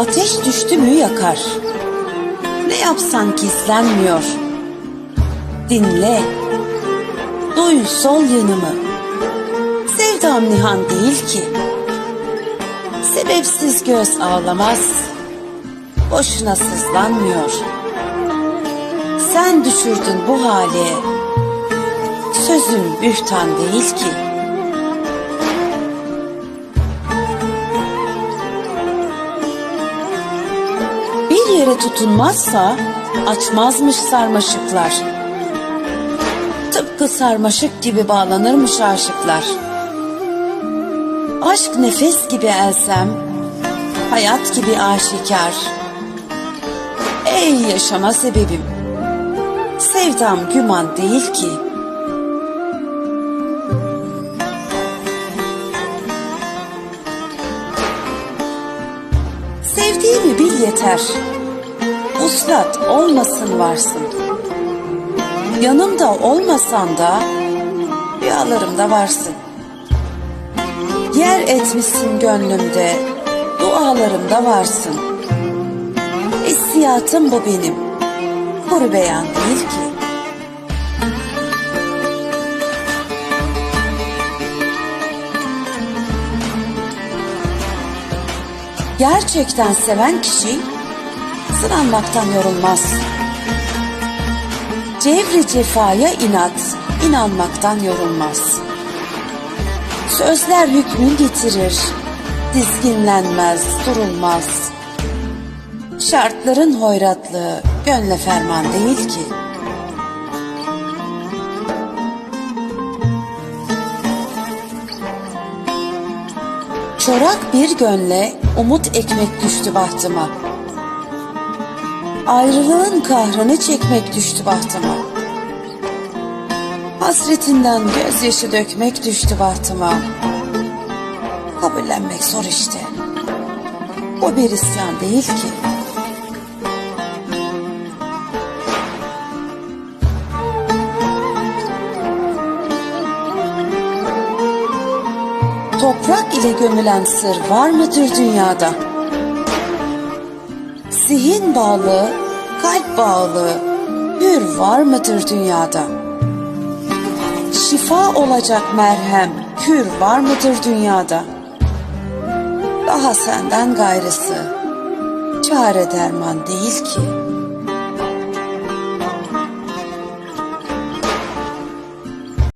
Ateş düştü mü yakar. Ne yapsan gizlenmiyor. Dinle. Duy sol yanımı. Sevdam nihan değil ki. Sebepsiz göz ağlamaz. Boşuna sızlanmıyor. Sen düşürdün bu hale. Sözüm bühtan değil ki. Yere tutunmazsa açmazmış sarmaşıklar. Tıpkı sarmaşık gibi bağlanırmış aşıklar. Aşk nefes gibi elsem, hayat gibi aşikar. Ey yaşama sebebim, sevdam güman değil ki. Sevdiğimi bil yeter. Uslat olmasın varsın. Yanımda olmasan da rüyalarımda varsın. Yer etmişsin gönlümde, dualarımda varsın. Hissiyatım bu benim, kuru beyan değil ki. Gerçekten seven kişi sınanmaktan yorulmaz. Cevri cefaya inat, inanmaktan yorulmaz. Sözler hükmü getirir, dizginlenmez, durulmaz. Şartların hoyratlığı gönle ferman değil ki. Çorak bir gönle umut ekmek düştü bahtıma. Ayrılığın kahrını çekmek düştü bahtıma. Hasretinden gözyaşı dökmek düştü bahtıma. Kabullenmek zor işte. Bu bir isyan değil ki. Toprak ile gömülen sır var mıdır dünyada? Zihin bağlı, kalp bağlı, hür var mıdır dünyada? Şifa olacak merhem, kür var mıdır dünyada? Daha senden gayrısı, çare derman değil ki.''